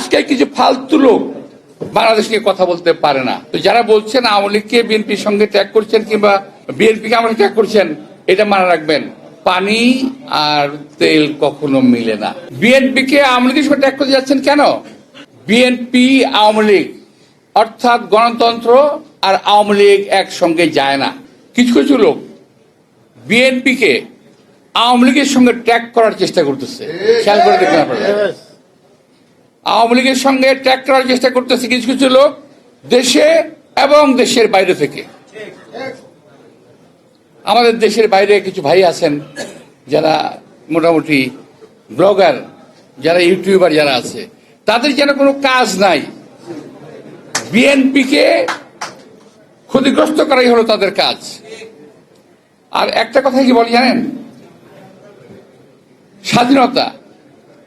আজকে কিছু ফালতু লোক বাংলাদেশ নিয়ে কথা বলতে পারে না। তো যারা বলছেন আওয়ামী লীগকে বিএনপির সঙ্গে ট্যাগ করছেন কিংবা বিএনপিকে আমরা ট্যাগ করছেন, এটা মনে রাখবেন। পানি আর তেল কখনো মিলে না। বিএনপিকে আওয়ামী লীগের সঙ্গে ট্যাগ করতে যাচ্ছেন কেন? বিএনপি, আওয়ামী লীগ, অর্থাৎ গণতন্ত্র আর আওয়ামী লীগ একসঙ্গে যায় না। কিছু কিছু লোক বিএনপিকে আওয়ামী লীগের সঙ্গে ট্র্যাক করার চেষ্টা করতেছে। খেয়াল করে দেখবেন আপনারা। আওয়ামী লীগের সঙ্গে ট্র্যাক করার চেষ্টা করতেছে কিছু কিছু লোক দেশে এবং দেশের বাইরে থেকে। আমাদের দেশের বাইরে কিছু ভাই আছেন যারা মোটামুটি ব্লগার, যারা ইউটিউবার যারা আছে, তাদের যেন কোনো কাজ নাই। বিএনপিকে ক্ষতিগ্রস্ত করাই হলো তাদের কাজ। আর একটা কথা কি বলি জানেন? স্বাধীনতা,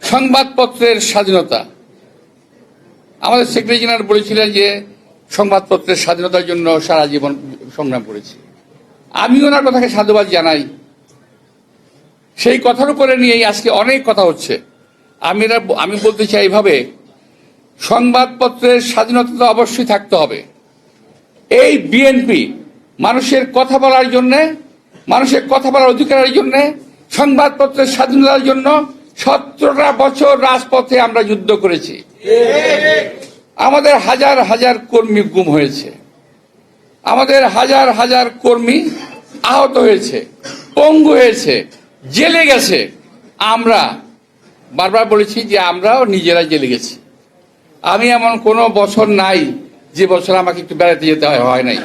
সংবাদপত্রের স্বাধীনতা। আমাদের সেক্রেটারি জেনারেল বলেছিলেন যে, সংবাদপত্রের স্বাধীনতার জন্য সারা জীবন সংগ্রাম করেছি। আমি ওনার কথাকে সাধুবাদ জানাই। সেই কথার উপরে নিয়েই আজকে অনেক কথা হচ্ছে। আমি আমি বলতে চাই এইভাবে সংবাদপত্রের স্বাধীনতা তো অবশ্যই থাকতে হবে। এই বিএনপি মানুষের কথা বলার জন্যে, মানুষের কথা বলার অধিকারের জন্যে, সংবাদপত্রের স্বাধীনতার জন্য সতেরোটা বছর রাজপথে আমরা যুদ্ধ করেছি। আমাদের হাজার হাজার কর্মী গুম হয়েছে। আমাদের হাজার হাজার কর্মী আহত হয়েছে, পঙ্গু হয়েছে, জেলে গেছে। আমরা বারবার বলেছি যে আমরাও নিজেরা জেলে গেছি। আমি এমন কোনো বছর নাই, যে বছর আমাকে একটু বেড়াতে যেতে হয় হয় নাই।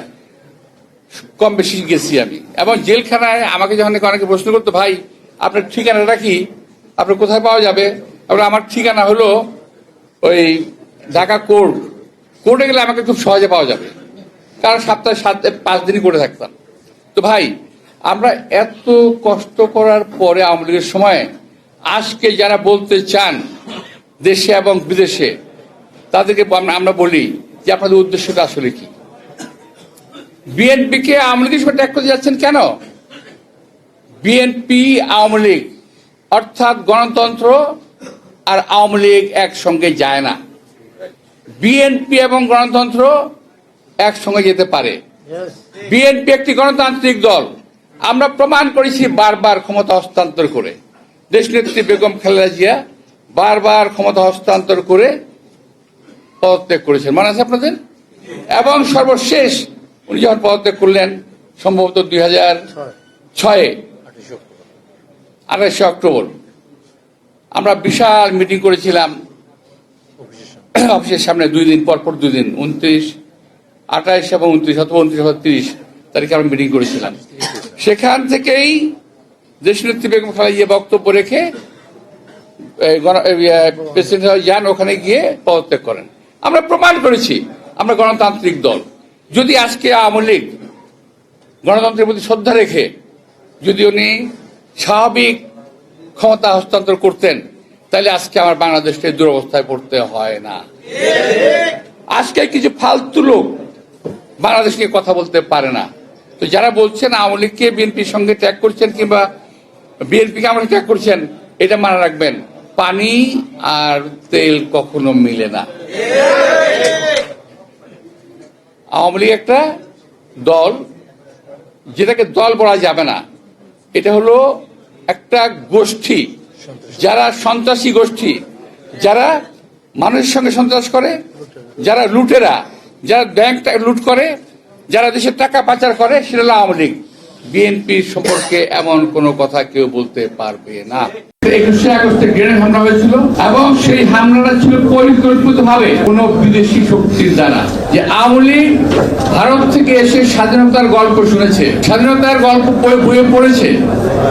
কম বেশি গেছি আমি। এবং জেলখানায় আমাকে যখন অনেকে প্রশ্ন করতো, ভাই, আপনার ঠিকানাটা কি? আপনার কোথায় পাওয়া যাবে? তারপরে আমার ঠিকানা হলো ওই ঢাকা কোর্ট। কোর্টে গেলে আমাকে খুব সহজে পাওয়া যাবে। কারণ সপ্তাহে সাত, পাঁচ দিনই করে থাকতাম। তো ভাই, আমরা এত কষ্ট করার পরে আওয়ামী লীগের সময় আজকে যারা বলতে চান দেশে এবং বিদেশে, তাদেরকে আমরা- আমরা বলি যে আপনাদের উদ্দেশ্যটা আসলে কি? বিএনপিকে আওয়ামী লীগের সঙ্গে ট্যাগ করতে যাচ্ছেন কেন? বিএনপি, আওয়ামী লীগ অর্থাৎ গণতন্ত্র আর আওয়ামী লীগ একসঙ্গে যায় না। বিএনপি এবং গণতন্ত্র একসঙ্গে যেতে পারে। বিএনপি একটি গণতান্ত্রিক দল। আমরা প্রমাণ করেছি বারবার ক্ষমতা হস্তান্তর করে। দেশ দেশনেত্রী বেগম খালেদা জিয়া বারবার ক্ষমতা হস্তান্তর করে পদত্যাগ করেছেন। মনে আছে আপনাদের? এবং সর্বশেষ উনি যখন পদত্যাগ করলেন সম্ভবত দুই হাজার ছয়ে আঠাশে অক্টোবর। আমরা বিশাল মিটিং করেছিলাম। অফিসের সামনে দুই দিন পর পর দুই দিন, উনত্রিশ আঠাইশ এবং উনত্রিশ অথবা উনত্রিশ অথবা তিরিশ তারিখে আমরা মিটিং করেছিলাম। সেখান থেকেই দেশনেত্রী বেগম খালেদা বক্তব্য রেখে প্রেসিডেন্ট যান, ওখানে গিয়ে পদত্যাগ করেন। আমরা প্রমাণ করেছি, আমরা গণতান্ত্রিক দল। যদি আজকে আওয়ামী লীগ গণতন্ত্রের প্রতি শ্রদ্ধা রেখে, যদি উনি স্বাভাবিক ক্ষমতা হস্তান্তর করতেন, তাহলে আজকে আমার বাংলাদেশকে দুরবস্থায় পড়তে হয় না। আজকে কিছু ফালতু লোক বাংলাদেশ নিয়ে কথা বলতে পারে না। তো যারা বলছেন আওয়ামী লীগকে বিএনপির সঙ্গে ট্যাগ করছেন কিংবা বিএনপিকে আমরা ট্যাগ করছেন, এটা মনে রাখবেন। পানি আর তেল কখনো মিলে না। আওয়ামী লীগ একটা দল, যেটাকে দল বলা যাবে না। এটা হলো একটা গোষ্ঠী, যারা সন্ত্রাসী গোষ্ঠী, যারা মানুষের সঙ্গে সন্ত্রাস করে, যারা লুটেরা, যারা ব্যাংক লুট করে, যারা দেশের টাকা পাচার করে, সেটা আওয়ামী লীগ। বিএনপির সম্পর্কে এমন কোনো কথা কেউ বলতে পারবে না। একুশে আগস্টে গ্রেনেড হামলা হয়েছিল এবং সেই হামলাটা ছিল পরিকল্পিত ভাবে বিদেশি শক্তির দ্বারা। যে ভারত থেকে এসে স্বাধীনতার গল্প শুনেছে, স্বাধীনতার গল্প বই- বইয়ে পড়েছে,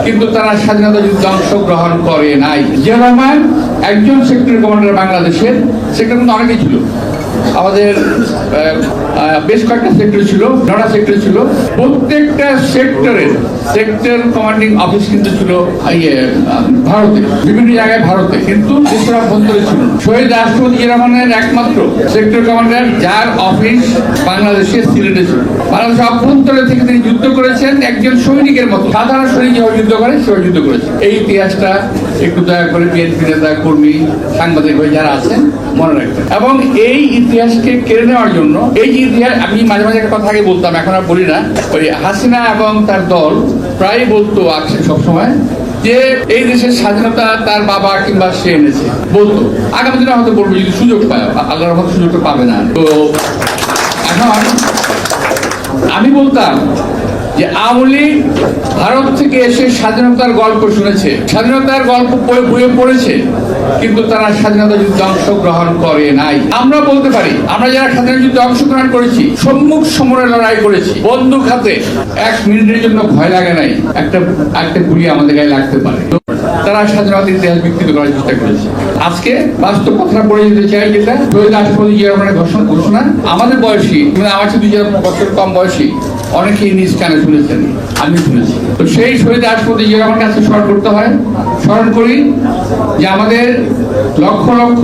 কিন্তু তারা স্বাধীনতা যুদ্ধে অংশগ্রহণ করে নাই। জিয়া রহমান একজন সেক্টর কমান্ডার বাংলাদেশের সেক্টর কিন্তু ছিল। আমাদের বেশ কয়েকটা সেক্টর ছিল নটা সেক্টর ছিল। প্রত্যেকটা সেক্টরের সেক্টর কমান্ডিং অফিস কিন্তু ছিল ইয়ে, ভারতে বিভিন্ন জায়গায় ভারতে। কিন্তু দেশের অভ্যন্তরে ছিল শহীদ রাষ্ট্রপতি জিয়া একমাত্র সেক্টর কমান্ডার যার অফিস বাংলাদেশের সিলেটে ছিল। বাংলাদেশের অভ্যন্তরে থেকে তিনি যুদ্ধ করেছেন একজন সৈনিকের মতো। সাধারণ সৈনিক যেভাবে যুদ্ধ করে সেভাবে যুদ্ধ করেছে। এই ইতিহাসটা একটু দয়া করে বিএনপি নেতা কর্মী সাংবাদিক ভাই যারা আছেন মনে রাখবেন। এবং এই ইতিহাসকে কেড়ে নেওয়ার জন্য, এই যে ইতিহাস, আমি মাঝে মাঝে একটা কথা আগে বলতাম, এখন আর বলি না। ওই হাসিনা এবং তার দল প্রায় বলতো আকসে সবসময় যে এই দেশের স্বাধীনতা তার বাবা কিংবা সে এনেছে। বলতো। আগামী দিনে হয়তো বলব, যদি সুযোগ পায়, আল্লাহর রহমত সুযোগটা পাবে না। তো এখন আমি বলতাম যে আওয়ামী ভারত থেকে এসে স্বাধীনতার গল্প শুনেছে, স্বাধীনতার গল্প বই- বইয়ে পড়েছে, কিন্তু তারা স্বাধীনতা যুদ্ধে অংশগ্রহণ করে নাই। আমরা বলতে পারি, আমরা যারা স্বাধীনতা যুদ্ধে অংশগ্রহণ করেছি, সম্মুখ সমরে লড়াই করেছি, বন্দুক হাতে এক মিনিটের জন্য ভয় লাগে নাই, একটা একটা গুলি আমাদের গায়ে লাগতে পারে। তারা স্বাধীনতার ইতিহাস বিকৃত করার চেষ্টা করেছে। আজকে বাস্তব কথা বলে যেতে চাই যেটা রাষ্ট্রপতি জিয়া রহমানের ঘোষণা আমাদের বয়সী মানে আমার চেয়ে দুই বছর কম বয়সী অনেকেই নিজ কানে শুনেছেন আমি শুনেছি। তো সেই শহীদ রাষ্ট্রপতি জিয়া রহমানকে আজকে স্মরণ করতে হয়। স্মরণ করি যে আমাদের লক্ষ লক্ষ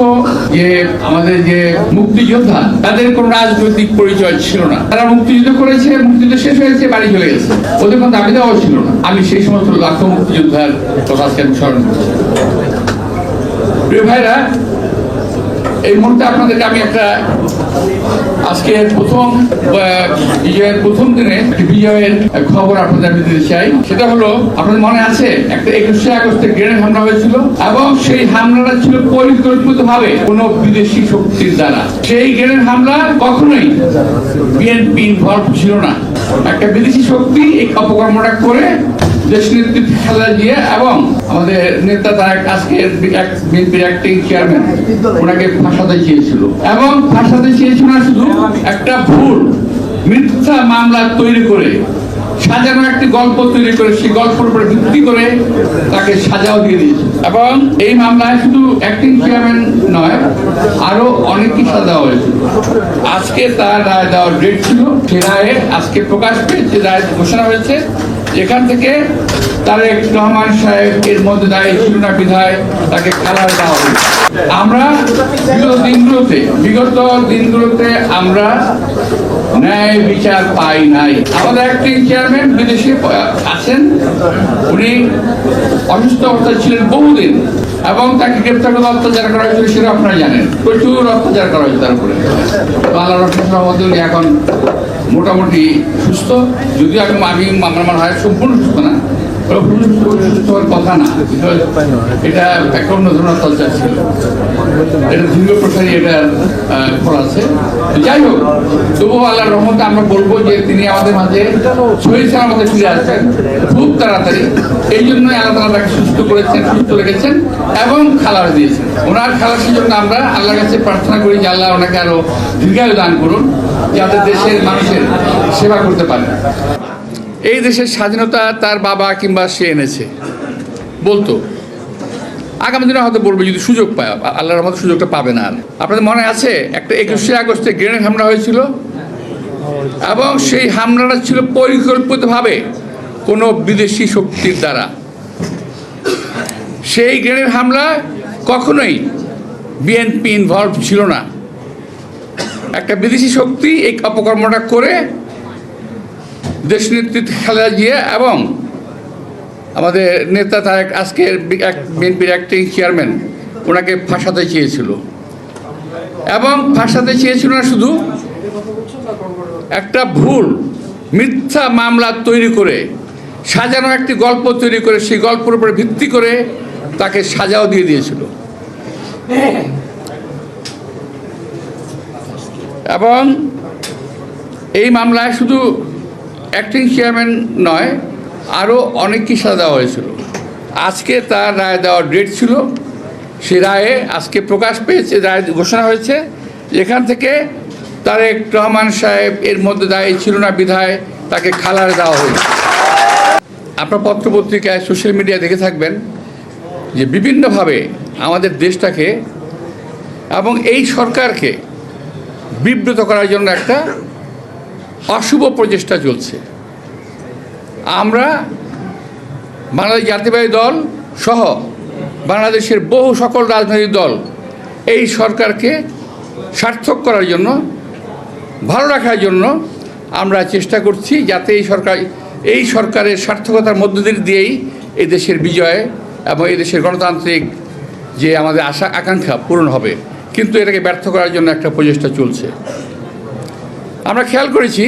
যে আমাদের যে মুক্তিযোদ্ধা, তাদের কোনো রাজনৈতিক পরিচয় ছিল না। তারা মুক্তিযুদ্ধ করেছে, মুক্তিযুদ্ধ শেষ হয়েছে, বাড়ি চলে গেছে। ওদের কোনো দাবি দেওয়াও ছিল না। আমি সেই সমস্ত লাখ মুক্তিযোদ্ধার কথা আমি স্মরণ করছি। প্রিয় ভাইরা এই মুহূর্তে আপনাদেরকে আমি একটা আজকে প্রথম বিজয়ের প্রথম দিনে বিজয়ের খবর আপনাদের আমি দিতে চাই। সেটা হলো, আপনাদের মনে আছে, একটা একুশে আগস্টে গ্রেনেড হামলা হয়েছিল, এবং সেই হামলাটা ছিল পরিকল্পিত ভাবে কোন বিদেশি শক্তির দ্বারা। সেই গ্রেনেড হামলা কখনোই বিএনপি ইনভলভ ছিল না। একটা বিদেশি শক্তি এই অপকর্মটা করে দেশ নেতৃত্ব খেলা দিয়ে, এবং আমাদের নেতা বিএনপির চেয়ারম্যান ওনাকে ফাঁসাতে চেয়েছিল। এবং ফাঁসাতে চেয়েছিল না শুধু, একটা ভুল, মিথ্যা মামলা তৈরি করে সাজানো একটি গল্প তৈরি করে, সেই গল্পের উপরে ভিত্তি করে তাকে সাজাও দিয়ে দিয়েছে এবং এই মামলায় শুধু অ্যাক্টিং চেয়ারম্যান নয়, আরও অনেকই সাজা হয়েছিল। আজকে তার রায় দেওয়ার ডেট ছিল সে রায়ে আজকে প্রকাশ পেয়েছে রায় ঘোষণা হয়েছে এখান থেকে তারেক রহমান সাহেব এর মধ্যে দায়ী ছিল না বিধায় তাকে খেলার দেওয়া হলো। আমরা বিগত দিনগুলোতে বিগত দিনগুলোতে আমরা ন্যায় বিচার পাই নাই। আমাদের একটি চেয়ারম্যান বিদেশে আছেন, উনি অসুস্থ অবস্থায় ছিলেন বহুদিন এবং তাকে গ্রেপ্তার করে অত্যাচার করা হয়েছিল সেটা আপনারা জানেন। প্রচুর অত্যাচার করা হয়েছে তার উপরে। রহমত উনি এখন মোটামুটি সুস্থ। যদিও আমি আমি আমার মনে হয়, সম্পূর্ণ সুস্থ না। সুস্থ কথা না। এটা অন্য ছিল। এটা প্রসারী আছে। যাই হোক, তবুও আল্লাহ রহমতে আমরা বলব যে তিনি আমাদের মাঝে আমাদের খুব তাড়াতাড়ি। এই জন্যই আল্লাহ সুস্থ করেছেন, সুস্থ রেখেছেন এবং খালাস দিয়েছেন। ওনার খালাসের জন্য আমরা আল্লাহর কাছে প্রার্থনা করি যে আল্লাহ ওনাকে আরও দীর্ঘায়ু দান করুন। যাতে দেশের মানুষের সেবা করতে পারে। এই দেশের স্বাধীনতা তার বাবা কিংবা সে এনেছে। বলতো, আগামী দিনে হয়তো বলবে, যদি সুযোগ পায়, আল্লাহর মতো সুযোগটা পাবে না। আর আপনাদের মনে আছে, একটা একুশে আগস্টে গ্রেনেড হামলা হয়েছিল? এবং সেই হামলাটা ছিল পরিকল্পিতভাবে কোনো বিদেশি শক্তির দ্বারা। সেই গ্রেনেড হামলা কখনোই বিএনপি ইনভলভ ছিল না। একটা বিদেশি শক্তি এই অপকর্মটা করে দেশ নেতৃত্ব খেলা দিয়ে এবং আমাদের নেতা তার আজকের বিএনপির অ্যাক্টিং চেয়ারম্যান, ওনাকে ফাঁসাতে চেয়েছিল। এবং ফাঁসাতে চেয়েছিল না শুধু, একটা ভুল, মিথ্যা মামলা তৈরি করে, সাজানো একটি গল্প তৈরি করে, সেই গল্পের উপরে ভিত্তি করে তাকে সাজাও দিয়ে দিয়েছিল। এবং এই মামলায় শুধু অ্যাক্টিং চেয়ারম্যান নয় আরও অনেকই সাজা দেওয়া হয়েছিল। আজকে তার রায় দেওয়ার ডেট ছিল। সে রায়ে আজকে প্রকাশ পেয়েছে, রায় ঘোষণা হয়েছে। এখান থেকে তারেক রহমান সাহেব এর মধ্যে দায়ী ছিল না বিধায় তাকে খালার দেওয়া হয়েছে। আপনার পত্রপত্রিকায় সোশ্যাল মিডিয়া দেখে থাকবেন যে বিভিন্নভাবে আমাদের দেশটাকে এবং এই সরকারকে বিব্রত করার জন্য একটা অশুভ প্রচেষ্টা চলছে। আমরা বাংলাদেশ জাতীয়বাদী দল সহ বাংলাদেশের বহু সকল রাজনৈতিক দল এই সরকারকে সার্থক করার জন্য, ভালো রাখার জন্য আমরা চেষ্টা করছি যাতে এই সরকার, এই সরকারের সার্থকতার মধ্য দিয়েই এই দেশের বিজয় এবং এই দেশের গণতান্ত্রিক যে আমাদের আশা, আকাঙ্ক্ষা পূরণ হবে। কিন্তু এটাকে ব্যর্থ করার জন্য একটা প্রচেষ্টা চলছে। আমরা খেয়াল করেছি,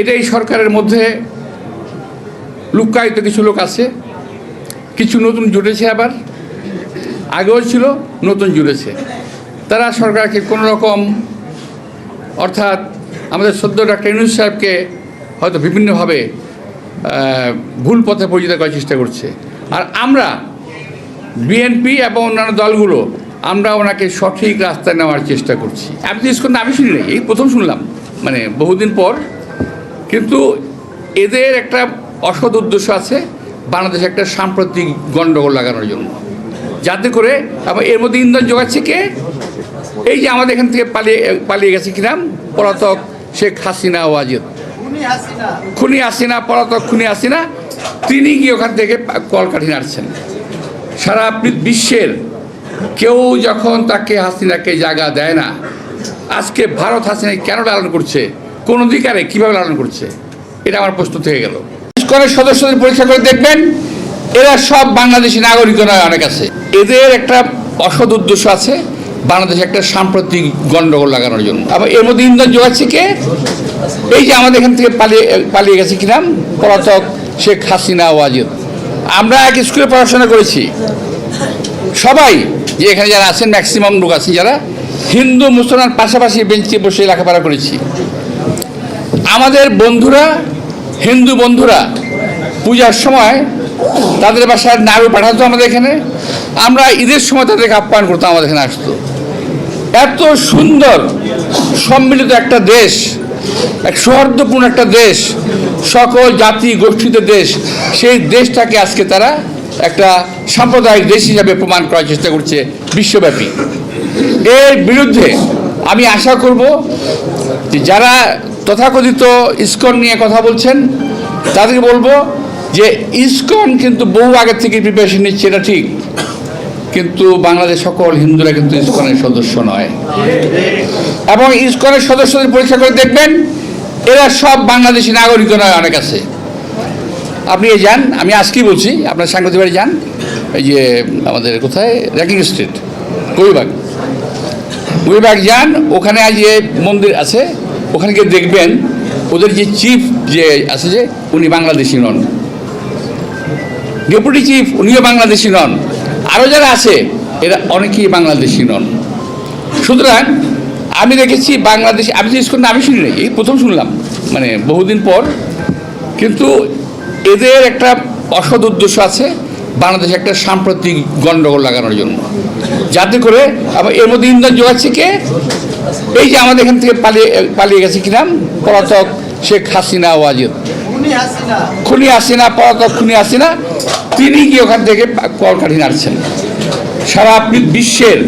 এটাই সরকারের মধ্যে লুক্কায়িত কিছু লোক আছে, কিছু নতুন জুটেছে আবার, আগেও ছিল, নতুন জুড়েছে তারা সরকারকে কোনো রকম, অর্থাৎ আমাদের সদ্য ডাক্তার ইউনুস সাহেবকে হয়তো বিভিন্নভাবে ভুল পথে পরিচিত করার চেষ্টা করছে। আর আমরা, বিএনপি এবং অন্যান্য দলগুলো আমরা ওনাকে সঠিক রাস্তায় নেওয়ার চেষ্টা করছি। আপনি ইস্কন আমি শুনি এই প্রথম শুনলাম মানে বহুদিন পর। কিন্তু এদের একটা অসৎ উদ্দেশ্য আছে বাংলাদেশে একটা সাম্প্রতিক গণ্ডগোল লাগানোর জন্য। যাতে করে আবার এর মধ্যে ইন্ধন যোগাচ্ছে কে? এই যে আমাদের এখান থেকে পালিয়ে পালিয়ে গেছে কিরাম পলাতক শেখ হাসিনা ওয়াজেদ খুনি হাসিনা। পলাতক খুনি হাসিনা তিনি গিয়ে ওখান থেকে কলকাঠি নাড়ছেন। সারা বিশ্বের কেউ যখন তাকে হাসিনাকে জায়গা দেয় না, আজকে ভারত হাসিনাকে কেন লালন করছে? কোন অধিকারে কীভাবে লালন করছে? এটা আমার প্রশ্ন থেকে গেল। সদস্যদের পরীক্ষা করে দেখবেন, এরা সব বাংলাদেশি নাগরিক নয়, অনেক আছে। এদের একটা অসৎ উদ্দেশ্য আছে, বাংলাদেশে একটা সাম্প্রতিক গণ্ডগোল লাগানোর জন্য। আবার এর মধ্যে ইন্ধন যোগাচ্ছে কে? এই যে আমাদের এখান থেকে পালিয়ে পালিয়ে গেছে কিরাম পলাতক শেখ হাসিনা ওয়াজেদ। আমরা এক স্কুলে পড়াশোনা করেছি। সবাই যে এখানে যারা আছেন ম্যাক্সিমাম লোক আছে যারা। হিন্দু, মুসলমান, পাশাপাশি বেঞ্চে বসে লেখাপড়া করেছি। আমাদের বন্ধুরা, হিন্দু বন্ধুরা, পূজার সময় তাদের বাসায় নাড়ু পাঠাতো আমাদের এখানে। আমরা ঈদের সময় তাদেরকে আপ্যায়ন করতাম আমাদের এখানে আসতো। এত সুন্দর, সম্মিলিত একটা দেশ, এক সৌহার্দ্যপূর্ণ একটা দেশ, সকল জাতি গোষ্ঠীত দেশ, সেই দেশটাকে আজকে তারা একটা সাম্প্রদায়িক দেশ হিসাবে প্রমাণ করার চেষ্টা করছে বিশ্বব্যাপী। এর বিরুদ্ধে আমি আশা করব যে যারা তথাকথিত ইস্কন নিয়ে কথা বলছেন, তাদেরকে বলব যে ইস্কন কিন্তু বহু আগের থেকে প্রিপারেশন নিচ্ছে, এটা ঠিক। কিন্তু বাংলাদেশ সকল হিন্দুরা কিন্তু ইস্কনের সদস্য নয়। এবং ইস্কনের সদস্যদের পরীক্ষা করে দেখবেন, এরা সব বাংলাদেশি নাগরিক নয় অনেক আছে। আপনি যান, আমি আজকেই বলছি, আপনার সাংবাদিক বাড়ি যান, এই যে আমাদের কোথায়? র্যাকিং স্ট্রিট কবিবাগ কবিবাগ যান, ওখানে যে মন্দির আছে, ওখানে গিয়ে দেখবেন, ওদের যে চিফ যে আছে যে, উনি বাংলাদেশি নন। ডেপুটি চিফ উনিও বাংলাদেশি নন। আরও যারা আছে, এরা অনেকেই বাংলাদেশি নন। সুতরাং, আমি দেখেছি বাংলাদেশ, আমি জিজ্ঞেস করতে আমি শুনি নাই, এই প্রথম শুনলাম মানে বহুদিন পর। কিন্তু এদের একটা অসৎ উদ্দেশ্য আছে বাংলাদেশে একটা সাম্প্রতিক গণ্ডগোল লাগানোর জন্য। যাতে করে আবার এর মধ্যে ইন্ধন যোগাচ্ছে কে? এই যে আমাদের এখান থেকে পালিয়ে পালিয়ে গেছে কিরাম পলাতক শেখ হাসিনা ওয়াজেদ। খুনি হাসিনা। পলাতক খুনি হাসিনা তিনি গিয়ে ওখান থেকে কলকাঠি নাড়ছেন। সারা বিশ্বের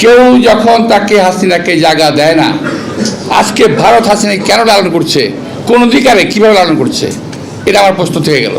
কেউ যখন তাকে হাসিনাকে জায়গা দেয় না আজকে ভারত হাসিনা কেন লালন করছে? কোন অধিকারে কীভাবে লালন করছে? এটা আমার প্রস্তুত থেকে গেল।